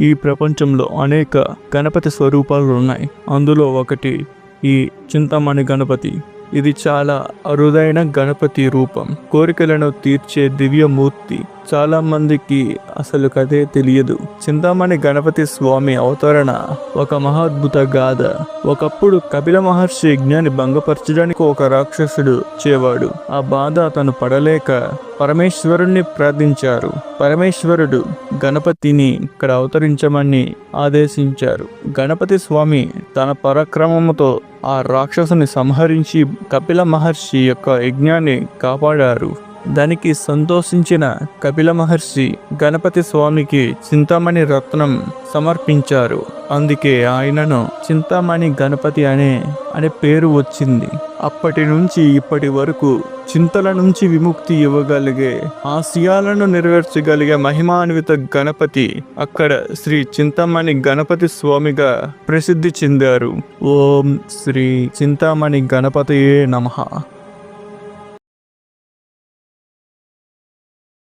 ఈ ప్రపంచంలో అనేక గణపతి స్వరూపాలు ఉన్నాయి. అందులో ఒకటి ఈ చింతామణి గణపతి. ఇది చాలా అరుదైన గణపతి రూపం. కోరికలను తీర్చే దివ్యమూర్తి చాలా మందికి అసలు కదే తెలియదు. చింతామణి గణపతి స్వామి అవతరణ ఒక మహాద్భుత గాథ. ఒకప్పుడు కపిల మహర్షి యజ్ఞాన్ని భంగపరచడానికి ఒక రాక్షసుడు చేవాడు. ఆ బాధ అతను పడలేక పరమేశ్వరుణ్ణి ప్రార్థించారు. పరమేశ్వరుడు గణపతిని ఇక్కడ అవతరించమని ఆదేశించారు. గణపతి స్వామి తన పరాక్రమముతో ఆ రాక్షసుని సంహరించి కపిల మహర్షి యొక్క యజ్ఞాన్ని కాపాడారు. దానికి సంతోషించిన కపిల మహర్షి గణపతి స్వామికి చింతామణి రత్నం సమర్పించారు. అందుకే ఆయనను చింతామణి గణపతి అనే అనే పేరు వచ్చింది. అప్పటి నుంచి ఇప్పటి వరకు చింతల నుంచి విముక్తి ఇవ్వగలిగే ఆశయాలను నెరవేర్చగలిగే మహిమాన్విత గణపతి అక్కడ శ్రీ చింతామణి గణపతి స్వామిగా ప్రసిద్ధి చెందారు. ఓం శ్రీ చింతామణి గణపతియే నమః.